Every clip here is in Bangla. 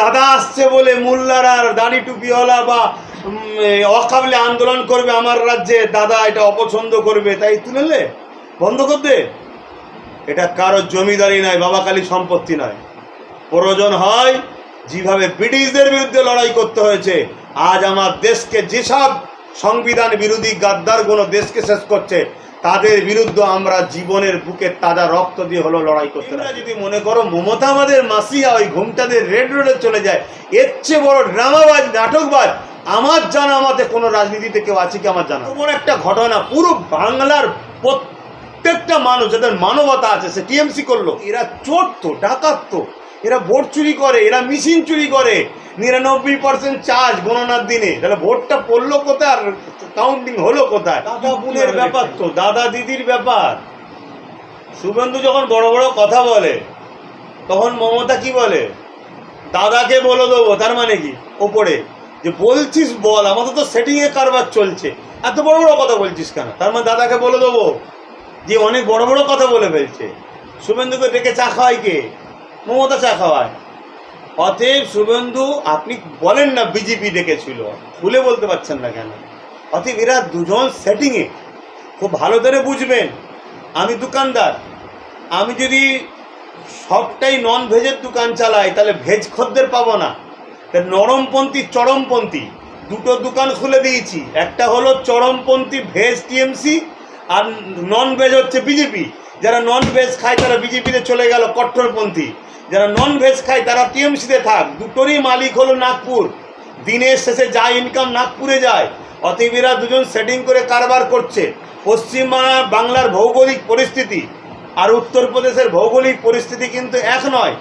দাদা আসছে বলে মোল্লারা দাড়ি টুপিওয়ালা বা অকাবলে আন্দোলন করবে আমার রাজ্যে, দাদা এটা অপছন্দ করবে। তাই তুলেলে বন্ধ করতে এটা কারও জমিদারি নয় বাবাকালী সম্পত্তি নয়। প্রয়োজন হয় যেভাবে ব্রিটিশদের বিরুদ্ধে লড়াই করতে হয়েছে। আজ আমার দেশকে যেসব সংবিধান বিরোধী গাদ্দারগুলো দেশকে শেষ করছে তাদের বিরুদ্ধে আমরা জীবনের বুকে তাজা রক্ত দিয়ে হলো লড়াই করতে যদি মনে করো মমতা আমাদের মাসিয়া ওই ঘুমটাদের রেড রোডে চলে যায়। এর চেয়ে বড় ড্রামাবাজ নাটকবাজ আমার জানা মতে কোনো রাজনীতিতে কেউ আছে কি আমার জানা? বড় একটা ঘটনা পুরো বাংলার প্রত্যেকটা মানুষ যাদের মানবতা আছে সে টিএমসি করল। এরা চোর তো ডাকাত তো। এরা ভোট চুরি করে এরা মেশিন চুরি করে। নিরানব্বই পার্সেন্ট চার্জ গণনার দিনে। তাহলে ভোটটা পড়ল কোথায় আর কাউন্টিং হলো কোথায়? দাদা বোনের ব্যাপার তো? দাদা দিদির ব্যাপার। শুভেন্দু যখন বড় বড় কথা বলে তখন মমতা কি বলে? দাদাকে বলে দেবো তার মানে কি? ওপরে যে বলছিস বল আমাদের তো সেটিংয়ে কারবার চলছে। এত বড় বড় কথা বলছিস কেন? তার মানে দাদাকে বলে দেবো। যে অনেক বড় বড় কথা বলে ফেলছে। শুভেন্দুকে ডেকে চা খাওয়াই কে? মমতা চা খাওয়ায়। অতএব শুভেন্দু, আপনি বলেন না বিজেপি ডেকেছিল। খুলে বলতে পারছেন না কেন? অতএব এরা দুজন সেটিংয়ে খুব ভালো করে বুঝবেন। আমি দোকানদার। আমি যদি সবটাই নন ভেজের দোকান চালাই, তাহলে ভেজ খদ্দের পাবো না। নরমপন্থী, চরমপন্থী, দুটো দোকান খুলে দিয়েছি। একটা হলো চরমপন্থী ভেজ টিএমসি আর নন ভেজ হচ্ছে বিজেপি যারা নন ভেজ খায়, তারা বিজেপিতে চলে গেল কট্টরপন্থী। যারা নন ভেজ খায়, তারা টিএমসিতে থাক। দুটোরই মালিক হলো নাগপুর। দিনের শেষে যা ইনকাম নাগপুরে যায়, অতএব এরা দুজন সেটিং করে কারবার করছে। পশ্চিমা বাংলার ভৌগোলিক পরিস্থিতি আর উত্তরপ্রদেশের ভৌগোলিক পরিস্থিতি কিন্তু এক নয়।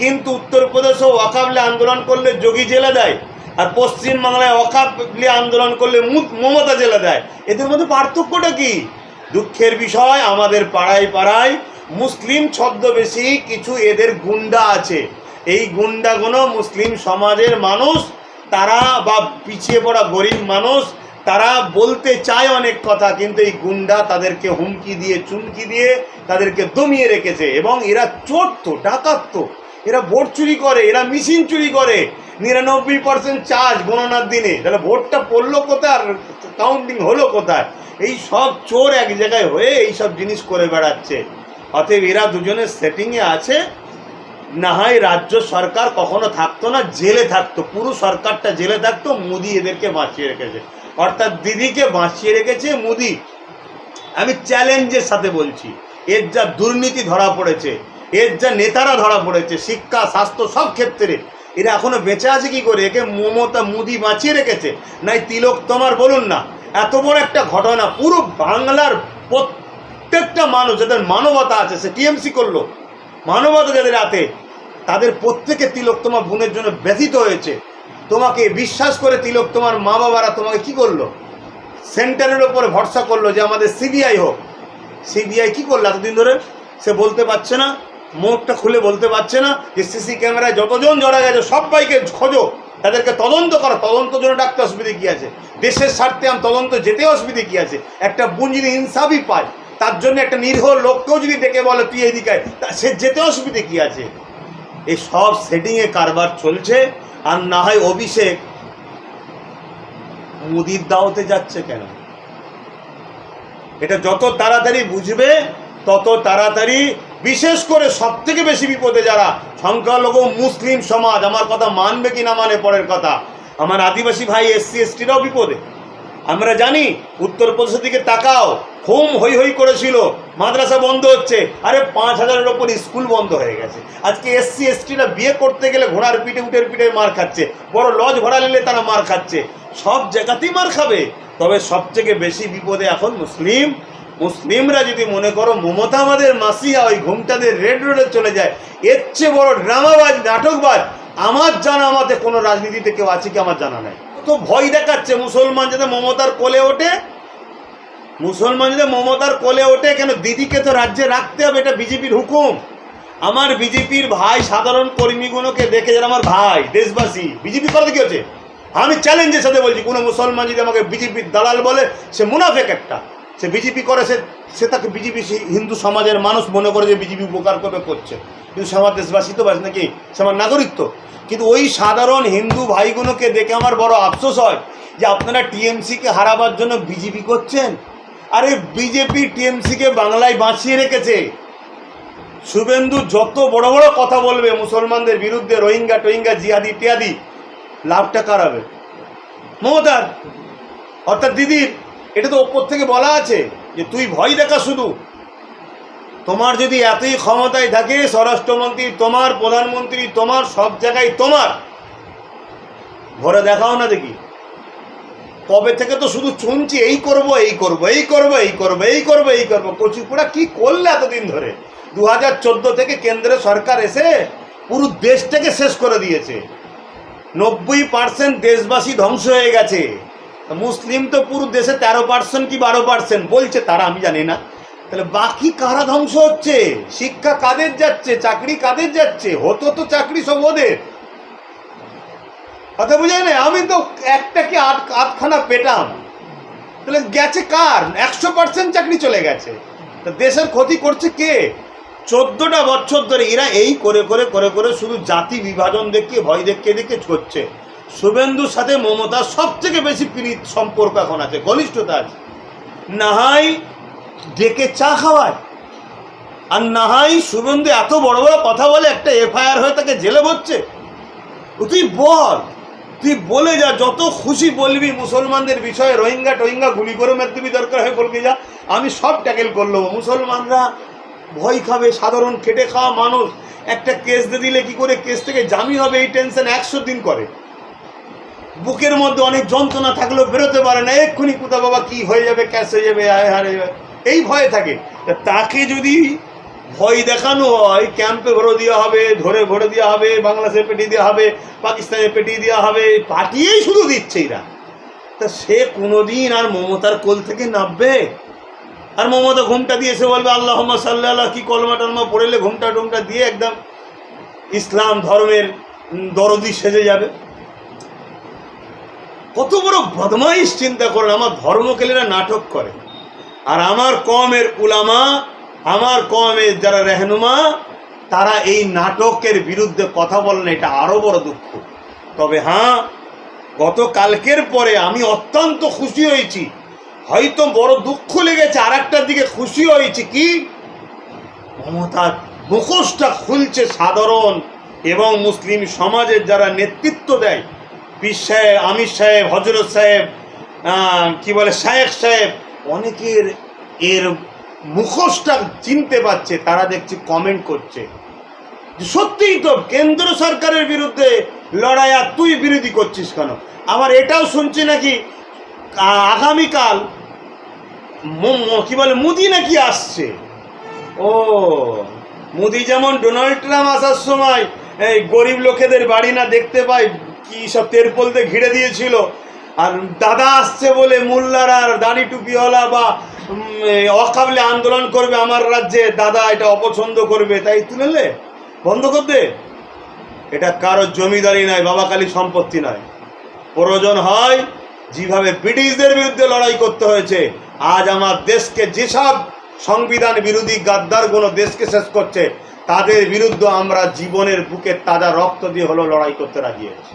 কিন্তু উত্তরপ্রদেশেও ওয়াকাবলে আন্দোলন করলে যোগী জেলা দেয় আর পশ্চিম বাংলায় ওয়াকাবলে আন্দোলন করলে মমতা জেলা দেয়। এদের মধ্যে পার্থক্যটা কি? দুঃখের বিষয় আমাদের পাড়ায় পাড়ায় মুসলিম ছদ্মবেশী কিছু এদের গুন্ডা আছে। এই গুন্ডাগুলো মুসলিম সমাজের মানুষ, তারা বা পিছিয়ে পড়া গরিব মানুষ, তারা বলতে চায় অনেক কথা, কিন্তু এই গুন্ডা তাদেরকে হুমকি দিয়ে, চুমকি দিয়ে তাদেরকে দমিয়ে রেখেছে এবং এরা চোর তো ডাকাত। তো এরা ভোট চুরি করে, এরা মেশিন চুরি করে। নিরানব্বই পার্সেন্ট চার্জ গণনার দিনে। তাহলে ভোটটা পড়ল কোথায় আর কাউন্টিং হলো কোথায়? এই সব চোর এক জায়গায় হয়ে এই সব জিনিস করে বেড়াচ্ছে। অতএব এরা দুজনের সেটিংয়ে আছে। না হয় রাজ্য সরকার কখনো থাকতো না, জেলে থাকতো। পুরো সরকারটা জেলে থাকতো, মোদি এদেরকে বাঁচিয়ে রেখেছে। অর্থাৎ দিদিকে বাঁচিয়ে রেখেছে মোদি। আমি চ্যালেঞ্জের সাথে বলছি, এর যা দুর্নীতি ধরা পড়েছে, এর যা নেতারা ধরা পড়েছে, শিক্ষা, স্বাস্থ্য সব ক্ষেত্রে, এরা এখনও বেঁচে আছে কি করে? একে মমতা, মুদি বাঁচিয়ে রেখেছে? নাই তিলক, তোমার বলুন না, এত বড় একটা ঘটনা, পুরো বাংলার প্রত্যেকটা মানুষ, যাদের মানবতা আছে, সে টিএমসি করল। মানবতা যাদের হাতে তাদের প্রত্যেকে তিলক তোমার বোনের জন্য ব্যথিত হয়েছে। তোমাকে বিশ্বাস করে তিলক তোমার মা বাবারা তোমাকে কি করল? সেন্টারের ওপরে ভরসা করল যে আমাদের সিবিআই হোক। সিবিআই কি করল? এতদিন ধরে সে বলতে পারছে না, মুখটা খুলে বলতে পারছে না যে সিসি ক্যামেরায় যতজন জড়া গেছে, সবাইকে খোঁজো। তাদেরকে তদন্ত করো। তদন্ত জন্য ডাকতে অসুবিধে কী আছে? দেশের স্বার্থে আম তদন্ত যেতে অসুবিধে কী আছে? একটা যদি ইনসাফই পায়। তার জন্য একটা নিরীহ লোককেও যদি ডেকে বলে, তুই এদিকে সে যেতে অসুবিধে কী আছে? এই সব সেটিংয়ে কারবার চলছে, আর না হয় অভিষেক মুদির দাওতে যাচ্ছে কেন? এটা যত তাড়াতাড়ি বুঝবে, তত তাড়াতাড়ি, বিশেষ করে সব থেকে বেশি বিপদে যারা সংখ্যালঘু মুসলিম সমাজ, আমার কথা মানবে কি না মানে পরের কথা। আমার আদিবাসী ভাই এসসি, এসটিরাও বিপদে। আমরা জানি উত্তরপ্রদেশের দিকে তাকাও। হোম হই হই করেছিল। মাদ্রাসা বন্ধ হচ্ছে। আরে পাঁচ হাজারের ওপর স্কুল বন্ধ হয়ে গেছে। আজকে এসসি এসটিরা বিয়ে করতে গেলে ঘোড়ার পিঠে, উটের পিঠে মার খাচ্ছে। বড় লজ ভাড়া নিলে তারা মার খাচ্ছে। সব জায়গাতেই মার খাবে। তবে সবথেকে বেশি বিপদে এখন মুসলিম। মুসলিমরা যদি মনে করো মমতা আমাদের মাসিয়া, ওই ঘুমটাদের রেড রোডে চলে যায়। এর চেয়ে বড় ড্রামাবাজ, নাটকবাজ, আমার জানা আমাদের কোনো রাজনীতিতে কেউ আছে কি আমার জানা নাই? তো ভয় দেখাচ্ছে। মুসলমান যাতে মমতার কোলে ওঠে, মুসলমান যদি মমতার কোলে ওঠে, কেন দিদিকে তো রাজ্যে রাখতে হবে, এটা বিজেপির হুকুম। আমার বিজেপির ভাই, সাধারণ কর্মীগুলোকে দেখে যারা আমার ভাই, দেশবাসী, বিজেপি করে কি হচ্ছে? আমি চ্যালেঞ্জের সাথে বলছি, কোনো মুসলমান যদি আমাকে বিজেপির দালাল বলে, সে মুনাফেক একটা। সে বিজেপি করে, সে সে তাকে বিজেপি হিন্দু সমাজের মানুষ মনে করে যে বিজেপি উপকার করবে, করছে। কিন্তু সে আমার দেশবাসী তো নাকি? সে আমার নাগরিক তো। কিন্তু ওই সাধারণ হিন্দু ভাইগুলোকে দেখে আমার বড় আফসোস হয় যে আপনারা টিএমসিকে হারাবার জন্য বিজেপি করছেন। আরে বিজেপি টিএমসিকে বাংলায় বাঁচিয়ে রেখেছে। শুভেন্দু যত বড় বড় কথা বলবে মুসলমানদের বিরুদ্ধে, রোহিঙ্গা, টোহিঙ্গা, জিহাদি ইত্যাদি লাভটা কারাবে মমতার? অর্থাৎ দিদির? এটা তো ওপর থেকে বলা আছে যে তুই ভয় দেখা শুধু। তোমার যদি এতই ক্ষমতায় থাকে, স্বরাষ্ট্রমন্ত্রী তোমার, প্রধানমন্ত্রী তোমার, সব জায়গায় তোমার। ঘরে দেখাও না দেখি। কবে থেকে তো শুধু শুনছি, এই করব এই করব এই করব এই করব এই করব এই করব। কচুপুরা কি করলে এতদিন ধরে? দু হাজার থেকে কেন্দ্রের সরকার এসে পুরো দেশটাকে শেষ করে দিয়েছে। নব্বই পার্সেন্ট দেশবাসী ধ্বংস হয়ে গেছে। মুসলিম তো পুরো দেশে তেরো পার্সেন্ট কি বারো পার্সেন্ট বলছে তারা, আমি জানি না। তাহলে বাকি কারা ধ্বংস হচ্ছে? শিক্ষা কাদের যাচ্ছে? চাকরি কাদের যাচ্ছে? হতো তো চাকরি সব ওদের। কথা বুঝায় না? আমি তো একটা কি আট, আটখানা পেটাম। তাহলে গেছে কার? একশো পার্সেন্ট চাকরি চলে গেছে। তা দেশের ক্ষতি করছে কে? চোদ্দটা বছর ধরে এরা এই করে করে করে করে শুধু জাতি বিভাজন দেখিয়ে, ভয় দেখিয়ে দেখিয়ে করছে। শুভেন্দুর সাথে মমতার সব থেকে বেশি প্রীত সম্পর্ক এখন আছে, ঘনিষ্ঠতা আছে। নাহাই ডেকে চা খাওয়ায়, আর নাহাই শুভেন্দু এত বড় বড় কথা বলে একটা এফআইআর হয়ে তাকে জেলে ভরছে। তুই বল, তুই বলে যা, যত খুশি বলবি, মুসলমানদের বিষয়ে রোহিঙ্গা টোহিঙ্গা গুলি করে মেরে দিবি, দরকার হয়ে বলবি, যা, আমি সব ট্যাকেল করল মুসলমানরা ভয় খাবে, সাধারণ খেটে খাওয়া মানুষ। একটা কেস দিয়ে দিলে কি করে কেস থেকে জামি হবে, এই টেনশন একশো দিন করে। বুকের মধ্যে অনেক যন্ত্রণা থাকলেও বেরোতে পারে না। এক্ষুনি কোথা বাবা কি হয়ে যাবে, ক্যাশ হয়ে যাবে, আয়, হারে যাবে। এই ভয়ে থাকে। তাকে যদি ভয় দেখানো হয়, ক্যাম্পে ভরে দেওয়া হবে, ধরে ভরে দেওয়া হবে বাংলাদেশে পেটিয়ে দেওয়া হবে পাকিস্তানে পেটিয়ে দেওয়া হবে, পাঠিয়েই শুধু দিচ্ছে এরা। তা সে কোনোদিন আর মমতার কোল থেকে নামবে? আর মমতা ঘুমটা দিয়ে এসে বলবে আল্লাহ সাল্লাহ কি কলমা টলমা পড়েলে ঘুমটা টুমটা দিয়ে একদম ইসলাম ধর্মের দরদি সেজে যাবে। কত বড় বদমাইশ চিন্তা করেন আমার ধর্মকেলেরা নাটক করে। আর আমার কমের উলামা, আমার কমের যারা রেহনুমা, তারা এই নাটকের বিরুদ্ধে কথা বলেন এটা আরও বড় দুঃখ। তবে হ্যাঁ গতকালকের পরে আমি অত্যন্ত খুশি হয়েছি। হয়তো বড় দুঃখ লেগেছে আর একটার দিকে খুশি হয়েছি কি? মমতার মুখোশটা খুলছে সাধারণ এবং মুসলিম সমাজের যারা নেতৃত্ব দেয় পীর সাহেব, আমির সাহেব হজরত সাহেব কি বলে, শায়েখ সাহেব, অনেকের এর মুখোশটা চিনতে পারছে, তারা দেখছি কমেন্ট করছে। সত্যিই তো কেন্দ্র সরকারের বিরুদ্ধে লড়াই আর তুই বিরোধী করছিস কেন? আবার এটাও শুনছি নাকি আগামীকাল কি বলে, মুদি নাকি আসছে। ও, মোদি যেমন ডোনাল্ড ট্রাম্প আসার সময় এই গরিব লোকেদের বাড়ি না দেখতে পাই কি সব তেরপল দিয়ে ঘিরে দিয়েছিল? আর দাদা আসছে বলে মোল্লার আর দাড়ি টুপিওয়ালা বা অকাবলে আন্দোলন করবে আমার রাজ্যে, দাদা এটা অপছন্দ করবে। তাই তুলে বন্ধ করতে এটা কারও জমিদারি নয় বাবাকালী সম্পত্তি নয়। প্রয়োজন হয় যেভাবে ব্রিটিশদের বিরুদ্ধে লড়াই করতে হয়েছে। আজ আমার দেশকে যেসব সংবিধান বিরোধী গাদ্দারগুলো দেশকে শেষ করছে, তাদের বিরুদ্ধে আমরা জীবনের বুকে তাজা রক্ত দিয়ে হলো লড়াই করতে রাজি হয়েছি।